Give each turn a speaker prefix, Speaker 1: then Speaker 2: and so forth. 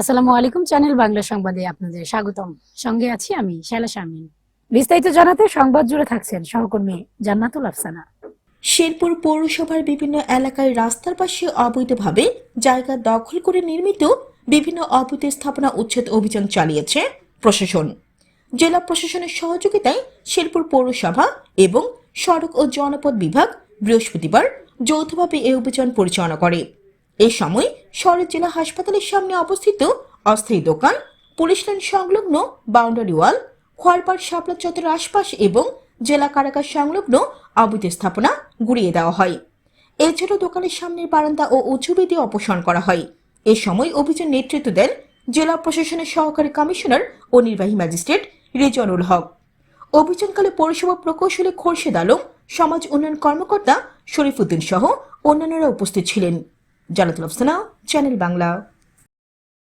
Speaker 1: আসসালামু আলাইকুম, চ্যানেল বাংলা সংবাদে আপনাদের স্বাগতম। সঙ্গে আছি আমি শালা শামিন বিস্তারিত জানাতে সংবাদ জুড়ে থাকছেন সহকর্মী জান্নাতুল আফসানা।
Speaker 2: শেরপুর পৌরসভার বিভিন্ন এলাকায় রাস্তার পাশে অবৈধভাবে জায়গা দখল করে নির্মিত বিভিন্ন অবৈধ স্থাপনা উচ্ছেদ অভিযান চালিয়েছে প্রশাসন। জেলা প্রশাসনের সহযোগিতায় শেরপুর পৌরসভা এবং সড়ক ও জনপদ বিভাগ বৃহস্পতিবার যৌথভাবে এই অভিযান পরিচালনা করে। এ সময় শহরের জেলা হাসপাতালের সামনে অবস্থিত অস্থায়ী দোকান, পুলিশ লাইন সংলগ্ন বাউন্ডারি ওয়াল, খোয়ারপাড় শাপলা চত্বরের আশপাশ এবং জেলা কারাগার সংলগ্ন অবৈধ স্থাপনা গুড়িয়ে দেওয়া হয়। এছাড়াও দোকানের সামনের বারান্দা ও উঁচু বেদি অপসারণ করা হয়। এ সময় অভিযান নেতৃত্ব দেন জেলা প্রশাসনের সহকারী কমিশনার ও নির্বাহী ম্যাজিস্ট্রেট রেজনুল হক। অভিযানকালে পৌরসভা প্রকৌশলী খোরশেদ আলম, সমাজ উন্নয়ন কর্মকর্তা শরীফ উদ্দিন সহ অন্যান্যরা উপস্থিত ছিলেন। জালাতুল আফসানা চ্যানেল বাংলা